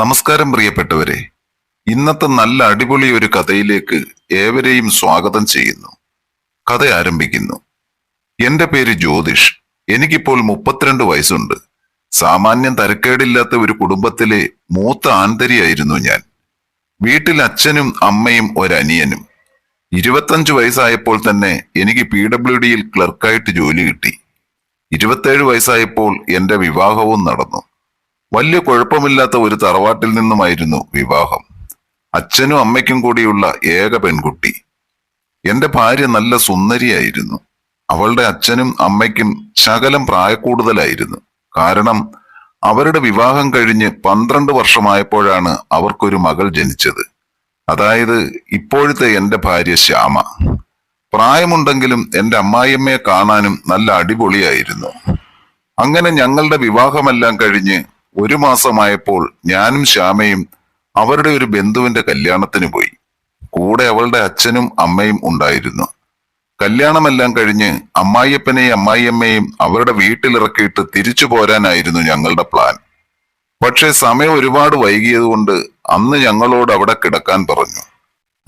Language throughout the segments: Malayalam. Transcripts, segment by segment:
നമസ്കാരം പ്രിയപ്പെട്ടവരെ. ഇന്നത്തെ നല്ല അടിപൊളി ഒരു കഥയിലേക്ക് ഏവരെയും സ്വാഗതം ചെയ്യുന്നു. കഥ ആരംഭിക്കുന്നു. എന്റെ പേര് ജ്യോതിഷ്. എനിക്കിപ്പോൾ മുപ്പത്തിരണ്ട് വയസ്സുണ്ട്. സാമാന്യം തരക്കേടില്ലാത്ത ഒരു കുടുംബത്തിലെ മൂത്ത ആന്തരിയായിരുന്നു ഞാൻ. വീട്ടിൽ അച്ഛനും അമ്മയും ഒരനിയനും. ഇരുപത്തഞ്ച് വയസ്സായപ്പോൾ തന്നെ എനിക്ക് പി ഡബ്ല്യു ഡിയിൽ ക്ലർക്കായിട്ട് ജോലി കിട്ടി. ഇരുപത്തേഴ് വയസ്സായപ്പോൾ എന്റെ വിവാഹവും നടന്നു. വലിയ കുഴപ്പമില്ലാത്ത ഒരു തറവാട്ടിൽ നിന്നുമായിരുന്നു വിവാഹം. അച്ഛനും അമ്മയ്ക്കും കൂടിയുള്ള ഏക പെൺകുട്ടി. എന്റെ ഭാര്യ നല്ല സുന്ദരിയായിരുന്നു. അവളുടെ അച്ഛനും അമ്മയ്ക്കും ശകലം പ്രായക്കൂടുതലായിരുന്നു. കാരണം അവരുടെ വിവാഹം കഴിഞ്ഞ് പന്ത്രണ്ട് വർഷമായപ്പോഴാണ് അവർക്കൊരു മകൾ ജനിച്ചത്. അതായത് ഇപ്പോഴത്തെ എന്റെ ഭാര്യ ശ്യാമ. പ്രായമുണ്ടെങ്കിലും എന്റെ അമ്മായിയമ്മയെ കാണാനും നല്ല അടിപൊളിയായിരുന്നു. അങ്ങനെ ഞങ്ങളുടെ വിവാഹമെല്ലാം കഴിഞ്ഞ് ഒരു മാസമായപ്പോൾ ഞാനും ശ്യാമയും അവരുടെ ഒരു ബന്ധുവിന്റെ കല്യാണത്തിന് പോയി. കൂടെ അവളുടെ അച്ഛനും അമ്മയും ഉണ്ടായിരുന്നു. കല്യാണമെല്ലാം കഴിഞ്ഞ് അമ്മായിയപ്പനെയും അമ്മായിയമ്മയും അവരുടെ വീട്ടിലിറക്കിയിട്ട് തിരിച്ചു പോരാനായിരുന്നു ഞങ്ങളുടെ പ്ലാൻ. പക്ഷേ സമയം ഒരുപാട് വൈകിയതുകൊണ്ട് അന്ന് ഞങ്ങളോട് അവിടെ കിടക്കാൻ പറഞ്ഞു.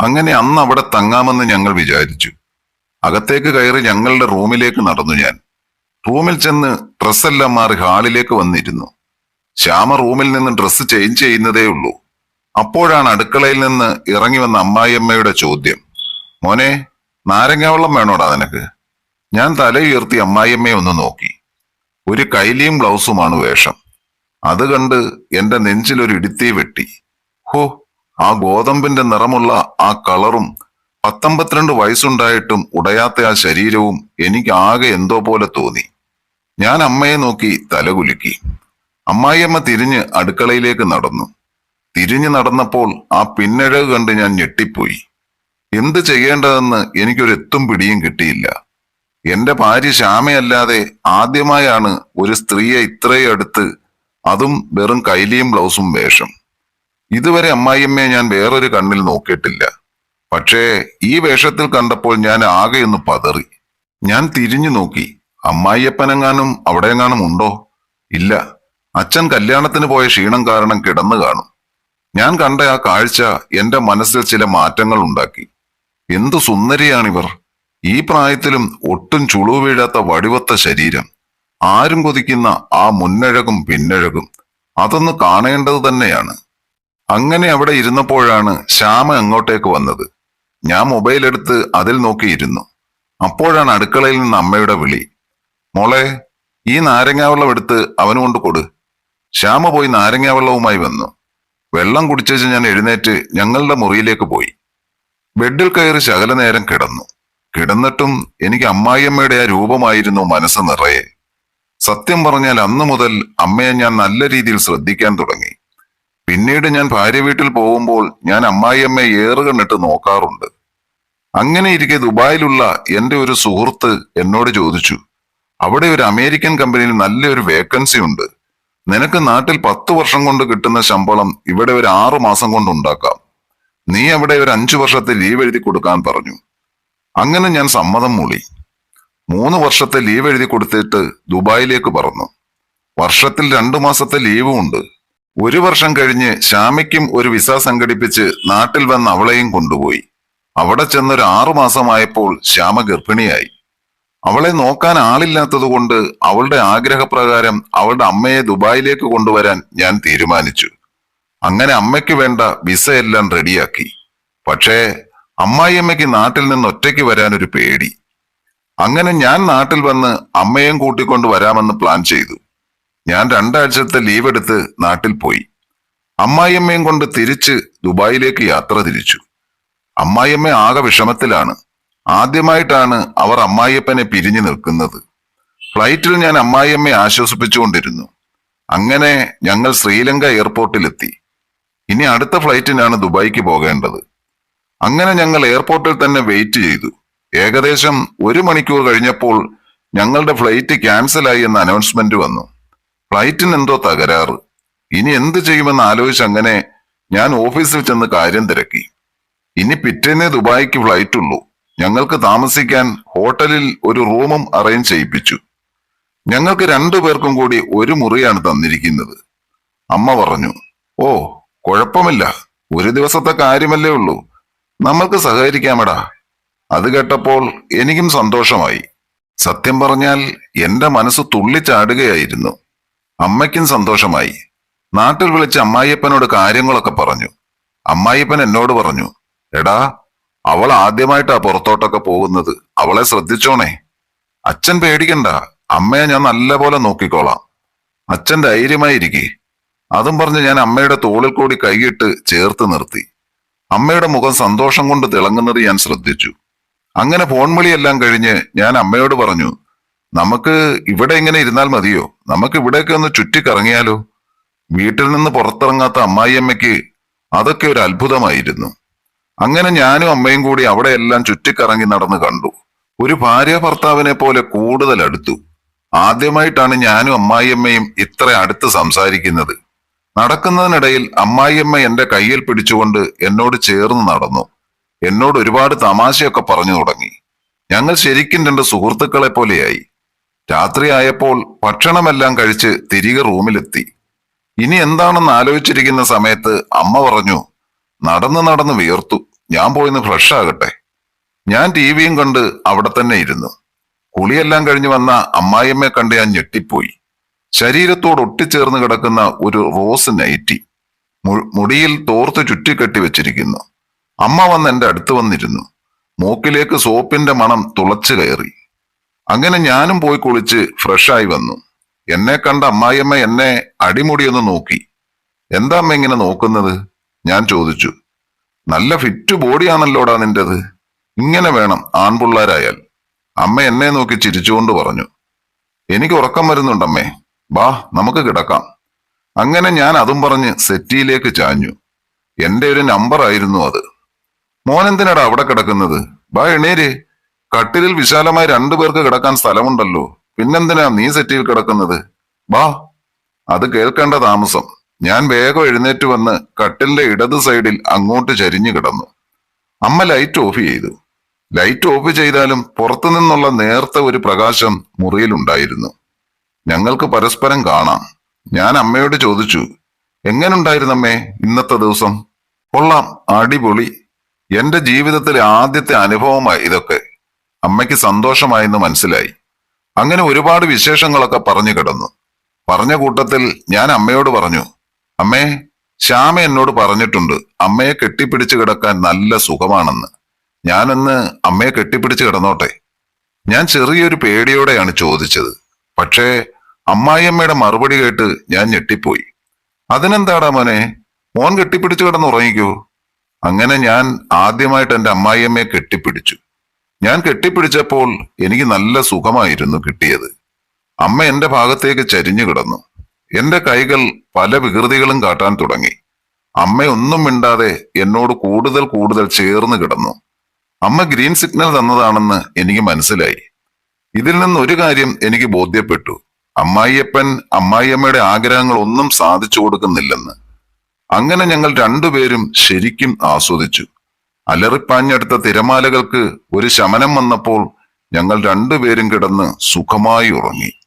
അങ്ങനെ അന്ന് അവിടെ തങ്ങാമെന്ന് ഞങ്ങൾ വിചാരിച്ചു. അകത്തേക്ക് കയറി ഞങ്ങളുടെ റൂമിലേക്ക് നടന്നു ഞാൻ. റൂമിൽ ചെന്ന് ഡ്രസ്സെല്ലാം മാറി ഹാളിലേക്ക് വന്നിരുന്നു. ശ്യാമ റൂമിൽ നിന്ന് ഡ്രസ്സ് ചേഞ്ച് ചെയ്യുന്നതേ ഉള്ളൂ. അപ്പോഴാണ് അടുക്കളയിൽ നിന്ന് ഇറങ്ങി വന്ന അമ്മായിയമ്മയുടെ ചോദ്യം. മോനെ നാരങ്ങാവെള്ളം വേണോടാ നിനക്ക്? ഞാൻ തലയുയർത്തി അമ്മായിയമ്മയെ ഒന്ന് നോക്കി. ഒരു കൈലിയും ബ്ലൗസുമാണ് വേഷം. അത് കണ്ട് എന്റെ നെഞ്ചിൽ ഒരു ഇടുത്തി വെട്ടി. ഹോ ആ ഗോതമ്പിന്റെ നിറമുള്ള ആ കളറും പത്തൊമ്പത്തിരണ്ട് വയസ്സുണ്ടായിട്ടും ഉടയാത്ത ആ ശരീരവും എനിക്ക് ആകെ എന്തോ പോലെ തോന്നി. ഞാൻ അമ്മയെ നോക്കി തലകുലുക്കി അമ്മായിയമ്മ തിരിഞ്ഞ് അടുക്കളയിലേക്ക് നടന്നു. തിരിഞ്ഞു നടന്നപ്പോൾ ആ പിന്നഴക് കണ്ട് ഞാൻ ഞെട്ടിപ്പോയി. എന്ത് ചെയ്യേണ്ടതെന്ന് എനിക്കൊരെത്തും പിടിയും കിട്ടിയില്ല. എന്റെ ഭാര്യ ശ്യാമയല്ലാതെ ആദ്യമായാണ് ഒരു സ്ത്രീയെ ഇത്രയും അടുത്ത് അതും വെറും കൈലിയും ബ്ലൗസും വേഷം. ഇതുവരെ അമ്മായിയമ്മയെ ഞാൻ വേറൊരു കണ്ണിൽ നോക്കിയിട്ടില്ല. പക്ഷേ ഈ വേഷത്തിൽ കണ്ടപ്പോൾ ഞാൻ ആകെയൊന്ന് പതറി. ഞാൻ തിരിഞ്ഞു നോക്കി. അമ്മായിയപ്പനെങ്ങാനും അവിടെയെങ്ങാനും ഉണ്ടോ? ഇല്ല. അച്ഛൻ കല്യാണത്തിന് പോയ ക്ഷീണം കാരണം കിടന്നു കാണും. ഞാൻ കണ്ട ആ കാഴ്ച എന്റെ മനസ്സിൽ ചില മാറ്റങ്ങൾ ഉണ്ടാക്കി. എന്തു സുന്ദരിയാണിവർ. ഈ പ്രായത്തിലും ഒട്ടും ചുളിവ് വീഴാത്ത വടിവത്ത ശരീരം. ആരും കൊതിക്കുന്ന ആ മുന്നഴകും പിന്നഴകും. അതൊന്ന് കാണേണ്ടത് തന്നെയാണ്. അങ്ങനെ അവിടെ ഇരുന്നപ്പോഴാണ് ശ്യാമ അങ്ങോട്ടേക്ക് വന്നത്. ഞാൻ മൊബൈൽ എടുത്ത് അതിൽ നോക്കിയിരുന്നു അപ്പോഴാണ് അടുക്കളയിൽ നിന്ന് അമ്മയുടെ വിളി. മോളെ ഈ നാരങ്ങാവെള്ളം എടുത്ത് അവന് കൊണ്ട് കൊടു. ശ്യാമ പോയി നാരങ്ങാവെള്ളവുമായി വന്നു. വെള്ളം കുടിച്ചേച്ച് ഞാൻ എഴുന്നേറ്റ് ഞങ്ങളുടെ മുറിയിലേക്ക് പോയി. ബെഡിൽ കയറി ശകല നേരം കിടന്നു. കിടന്നിട്ടും എനിക്ക് അമ്മായിയമ്മയുടെ ആ രൂപമായിരുന്നു മനസ്സ് നിറയെ. സത്യം പറഞ്ഞാൽ അന്നു മുതൽ അമ്മയെ ഞാൻ നല്ല രീതിയിൽ ശ്രദ്ധിക്കാൻ തുടങ്ങി. പിന്നീട് ഞാൻ ഭാര്യ വീട്ടിൽ പോകുമ്പോൾ ഞാൻ അമ്മായിയമ്മയെ ഏറുകണ്ണിട്ട് നോക്കാറുണ്ട്. അങ്ങനെ ഇരിക്കെ ദുബായിലുള്ള എന്റെ ഒരു സുഹൃത്ത് എന്നോട് ചോദിച്ചു അവിടെ ഒരു അമേരിക്കൻ കമ്പനിയിൽ നല്ലൊരു വേക്കൻസി ഉണ്ട്. നിനക്ക് നാട്ടിൽ പത്ത് വർഷം കൊണ്ട് കിട്ടുന്ന ശമ്പളം ഇവിടെ ഒരു ആറു മാസം കൊണ്ട് ഉണ്ടാക്കാം. നീ അവിടെ ഒരു അഞ്ചു വർഷത്തെ ലീവ് എഴുതി കൊടുക്കാൻ പറഞ്ഞു. അങ്ങനെ ഞാൻ സമ്മതം മൂളി. മൂന്ന് വർഷത്തെ ലീവ് എഴുതി കൊടുത്തിട്ട് ദുബായിലേക്ക് പറന്നു. വർഷത്തിൽ രണ്ടു മാസത്തെ ലീവും ഉണ്ട്. ഒരു വർഷം കഴിഞ്ഞ് ശ്യാമയ്ക്കും ഒരു വിസ സംഘടിപ്പിച്ച് നാട്ടിൽ വന്ന് അവളെയും കൊണ്ടുപോയി. അവിടെ ചെന്നൊരു ആറു മാസമായപ്പോൾ ശ്യാമ ഗർഭിണിയായി. അവളെ നോക്കാൻ ആളില്ലാത്തതുകൊണ്ട് അവളുടെ ആഗ്രഹപ്രകാരം അവളുടെ അമ്മയെ ദുബായിലേക്ക് കൊണ്ടുവരാൻ ഞാൻ തീരുമാനിച്ചു. അങ്ങനെ അമ്മയ്ക്ക് വേണ്ട വിസ എല്ലാം റെഡിയാക്കി. പക്ഷേ അമ്മായിയമ്മയ്ക്ക് നാട്ടിൽ നിന്ന് ഒറ്റയ്ക്ക് വരാൻ ഒരു പേടി. അങ്ങനെ ഞാൻ നാട്ടിൽ വന്ന് അമ്മയും കൂട്ടിക്കൊണ്ട് വരാമെന്ന് പ്ലാൻ ചെയ്തു. ഞാൻ രണ്ടാഴ്ചത്തെ ലീവ് എടുത്ത് നാട്ടിൽ പോയി. അമ്മായിയമ്മയും കൊണ്ട് തിരിച്ച് ദുബായിലേക്ക് യാത്ര തിരിച്ചു. അമ്മായിയമ്മ ആകെ വിഷമത്തിലാണ്. ആദ്യമായിട്ടാണ് അവർ അമ്മായിയപ്പനെ പിരിഞ്ഞു നിൽക്കുന്നത്. ഫ്ലൈറ്റിൽ ഞാൻ അമ്മായിയമ്മയെ ആശ്വസിപ്പിച്ചുകൊണ്ടിരുന്നു. അങ്ങനെ ഞങ്ങൾ ശ്രീലങ്ക എയർപോർട്ടിലെത്തി. ഇനി അടുത്ത ഫ്ലൈറ്റിനാണ് ദുബായിക്ക് പോകേണ്ടത്. അങ്ങനെ ഞങ്ങൾ എയർപോർട്ടിൽ തന്നെ വെയിറ്റ് ചെയ്തു. ഏകദേശം ഒരു മണിക്കൂർ കഴിഞ്ഞപ്പോൾ ഞങ്ങളുടെ ഫ്ലൈറ്റ് ക്യാൻസലായി എന്ന അനൗൺസ്മെന്റ് വന്നു. ഫ്ലൈറ്റിന് എന്തോ തകരാറ്. ഇനി എന്ത് ചെയ്യുമെന്ന് ആലോചിച്ച് അങ്ങനെ ഞാൻ ഓഫീസിൽ ചെന്ന് കാര്യം തിരക്കി. ഇനി പിറ്റേന്നേ ദുബായിക്ക് ഫ്ലൈറ്റ് ഉള്ളൂ ഞങ്ങൾക്ക് താമസിക്കാൻ ഹോട്ടലിൽ ഒരു റൂമും അറേഞ്ച് ചെയ്യിപ്പിച്ചു. ഞങ്ങൾക്ക് രണ്ടു പേർക്കും കൂടി ഒരു മുറിയാണ് തന്നിരിക്കുന്നത്. അമ്മ പറഞ്ഞു ഓ കുഴപ്പമില്ല. ഒരു ദിവസത്തെ കാര്യമല്ലേ ഉള്ളൂ. നമ്മൾക്ക് സഹകരിക്കാമെടാ. അത് കേട്ടപ്പോൾ എനിക്കും സന്തോഷമായി. സത്യം പറഞ്ഞാൽ എന്റെ മനസ്സ് തുള്ളിച്ചാടുകയായിരുന്നു. അമ്മയ്ക്കും സന്തോഷമായി. നാട്ടിൽ വിളിച്ച് അമ്മായിയപ്പനോട് കാര്യങ്ങളൊക്കെ പറഞ്ഞു. അമ്മായിയപ്പൻ എന്നോട് പറഞ്ഞു എടാ അവൾ ആദ്യമായിട്ടാ പുറത്തോട്ടൊക്കെ പോകുന്നത്. അവളെ ശ്രദ്ധിച്ചോണേ. അച്ഛൻ പേടിക്കണ്ട. അമ്മയെ ഞാൻ നല്ലപോലെ നോക്കിക്കോളാം. അച്ഛൻ ധൈര്യമായിരിക്കെ. അതും പറഞ്ഞ് ഞാൻ അമ്മയുടെ തോളിൽ കൂടി കൈയിട്ട് ചേർത്ത് നിർത്തി. അമ്മയുടെ മുഖം സന്തോഷം കൊണ്ട് തിളങ്ങുന്നത് ഞാൻ ശ്രദ്ധിച്ചു. അങ്ങനെ ഫോൺ വിളിയെല്ലാം കഴിഞ്ഞ് ഞാൻ അമ്മയോട് പറഞ്ഞു നമുക്ക് ഇവിടെ ഇങ്ങനെ ഇരുന്നാൽ മതിയോ? നമുക്ക് ഇവിടെയൊക്കെ ഒന്ന് ചുറ്റിക്കറങ്ങിയാലോ? വീട്ടിൽ നിന്ന് പുറത്തിറങ്ങാത്ത അമ്മായിയമ്മയ്ക്ക് അതൊക്കെ ഒരു അത്ഭുതമായിരുന്നു. അങ്ങനെ ഞാനും അമ്മയും കൂടി അവിടെയെല്ലാം ചുറ്റിക്കറങ്ങി നടന്ന് കണ്ടു. ഒരു ഭാര്യ ഭർത്താവിനെ പോലെ കൂടുതൽ അടുത്തു ആദ്യമായിട്ടാണ് ഞാനും അമ്മായിയമ്മയും ഇത്ര അടുത്ത് സംസാരിക്കുന്നത്. നടക്കുന്നതിനിടയിൽ അമ്മായിയമ്മ എന്റെ കയ്യിൽ പിടിച്ചുകൊണ്ട് എന്നോട് ചേർന്ന് നടന്നു. എന്നോട് ഒരുപാട് തമാശയൊക്കെ പറഞ്ഞു തുടങ്ങി. ഞങ്ങൾ ശരിക്കും രണ്ട് സുഹൃത്തുക്കളെ പോലെയായി. രാത്രിയായപ്പോൾ ഭക്ഷണമെല്ലാം കഴിച്ച് തിരികെ റൂമിലെത്തി. ഇനി എന്താണെന്ന് ആലോചിച്ചിരിക്കുന്ന സമയത്ത് അമ്മ പറഞ്ഞു നടന്ന് നടന്ന് വിയർത്തു. ഞാൻ പോയിന്ന് ഫ്രഷ് ആകട്ടെ. ഞാൻ ടി വിയും കണ്ട് അവിടെ തന്നെ ഇരുന്നു. കുളിയെല്ലാം കഴിഞ്ഞു വന്ന അമ്മായിയമ്മയെ കണ്ട് ഞാൻ ഞെട്ടിപ്പോയി. ശരീരത്തോട് ഒട്ടിച്ചേർന്ന് കിടക്കുന്ന ഒരു റോസ് നൈറ്റി മുടിയിൽ തോർത്ത് ചുറ്റിക്കെട്ടി വെച്ചിരിക്കുന്നു. അമ്മ വന്ന് എന്റെ അടുത്ത് വന്നിരുന്നു. മൂക്കിലേക്ക് സോപ്പിന്റെ മണം തുളച്ചു കയറി. അങ്ങനെ ഞാനും പോയി കുളിച്ച് ഫ്രഷായി വന്നു. എന്നെ കണ്ട അമ്മായിയമ്മ എന്നെ അടിമുടിയൊന്ന് നോക്കി. എന്താ അമ്മ ഇങ്ങനെ നോക്കുന്നത്? ഞാൻ ചോദിച്ചു. നല്ല ഫിറ്റ് ബോഡിയാണല്ലോടാ നിന്റേത്. ഇങ്ങനെ വേണം ആൺപിള്ളാരായാൽ. അമ്മ എന്നെ നോക്കി ചിരിച്ചുകൊണ്ട് പറഞ്ഞു. എനിക്ക് ഉറക്കം വരുന്നുണ്ടമ്മേ ബാ നമുക്ക് കിടക്കാം. അങ്ങനെ ഞാൻ അതും പറഞ്ഞ് സെറ്റിയിലേക്ക് ചാഞ്ഞു. എന്റെ ഒരു നമ്പർ ആയിരുന്നു അത്. മോനെന്തിനാടാ അവിടെ കിടക്കുന്നത്? ബാ എണീര്. കട്ടിലിൽ വിശാലമായി രണ്ടുപേർക്ക് കിടക്കാൻ സ്ഥലമുണ്ടല്ലോ. പിന്നെന്തിനാ നീ സെറ്റിയിൽ കിടക്കുന്നത്? ബാ അത് കേൾക്കേണ്ട താമസം. ഞാൻ വേഗം എഴുന്നേറ്റ് വന്ന് കട്ടിലിന്റെ ഇടത് സൈഡിൽ അങ്ങോട്ട് ചരിഞ്ഞു കിടന്നു. അമ്മ ലൈറ്റ് ഓഫ് ചെയ്തു. ലൈറ്റ് ഓഫ് ചെയ്താലും പുറത്തു നിന്നുള്ള നേർത്ത ഒരു പ്രകാശം മുറിയിലുണ്ടായിരുന്നു ഞങ്ങൾക്ക് പരസ്പരം കാണാം. ഞാൻ അമ്മയോട് ചോദിച്ചു എങ്ങനുണ്ടായിരുന്നമ്മേ ഇന്നത്തെ ദിവസം? കൊള്ളാം അടിപൊളി. എന്റെ ജീവിതത്തിലെ ആദ്യത്തെ അനുഭവമായി ഇതൊക്കെ. അമ്മയ്ക്ക് സന്തോഷമായെന്ന് മനസ്സിലായി. അങ്ങനെ ഒരുപാട് വിശേഷങ്ങളൊക്കെ പറഞ്ഞു കിടന്നു. പറഞ്ഞ കൂട്ടത്തിൽ ഞാൻ അമ്മയോട് പറഞ്ഞു അമ്മേ ശ്യാമ എന്നോട് പറഞ്ഞിട്ടുണ്ട് അമ്മയെ കെട്ടിപ്പിടിച്ച് കിടക്കാൻ നല്ല സുഖമാണെന്ന്. ഞാനന്ന് അമ്മയെ കെട്ടിപ്പിടിച്ച് കിടന്നോട്ടെ. ഞാൻ ചെറിയൊരു പേടിയോടെയാണ് ചോദിച്ചത്. പക്ഷേ അമ്മായിയമ്മയുടെ മറുപടി കേട്ട് ഞാൻ ഞെട്ടിപ്പോയി. അതിനെന്താടാ മോനെ? മോൻ കെട്ടിപ്പിടിച്ച് കിടന്നുറങ്ങിക്കോ? അങ്ങനെ ഞാൻ ആദ്യമായിട്ട് എന്റെ അമ്മായിയമ്മയെ കെട്ടിപ്പിടിച്ചു. ഞാൻ കെട്ടിപ്പിടിച്ചപ്പോൾ എനിക്ക് നല്ല സുഖമായിരുന്നു കിട്ടിയത്. അമ്മ എന്റെ ഭാഗത്തേക്ക് ചരിഞ്ഞു കിടന്നു. എന്റെ കൈകൾ പല വികൃതികളും കാട്ടാൻ തുടങ്ങി. അമ്മ ഒന്നും മിണ്ടാതെ എന്നോട് കൂടുതൽ കൂടുതൽ ചേർന്ന് കിടന്നു. അമ്മ ഗ്രീൻ സിഗ്നൽ തന്നതാണെന്ന് എനിക്ക് മനസ്സിലായി. ഇതിൽ നിന്ന് ഒരു കാര്യം എനിക്ക് ബോധ്യപ്പെട്ടു. അമ്മായിയപ്പൻ അമ്മായിയമ്മയുടെ ആഗ്രഹങ്ങൾ ഒന്നും സാധിച്ചു കൊടുക്കുന്നില്ലെന്ന്. അങ്ങനെ ഞങ്ങൾ രണ്ടുപേരും ശരിക്കും ആസ്വദിച്ചു. അലറിപ്പാഞ്ഞെടുത്ത തിരമാലകൾക്ക് ഒരു ശമനം വന്നപ്പോൾ ഞങ്ങൾ രണ്ടുപേരും കിടന്ന് സുഖമായി ഉറങ്ങി.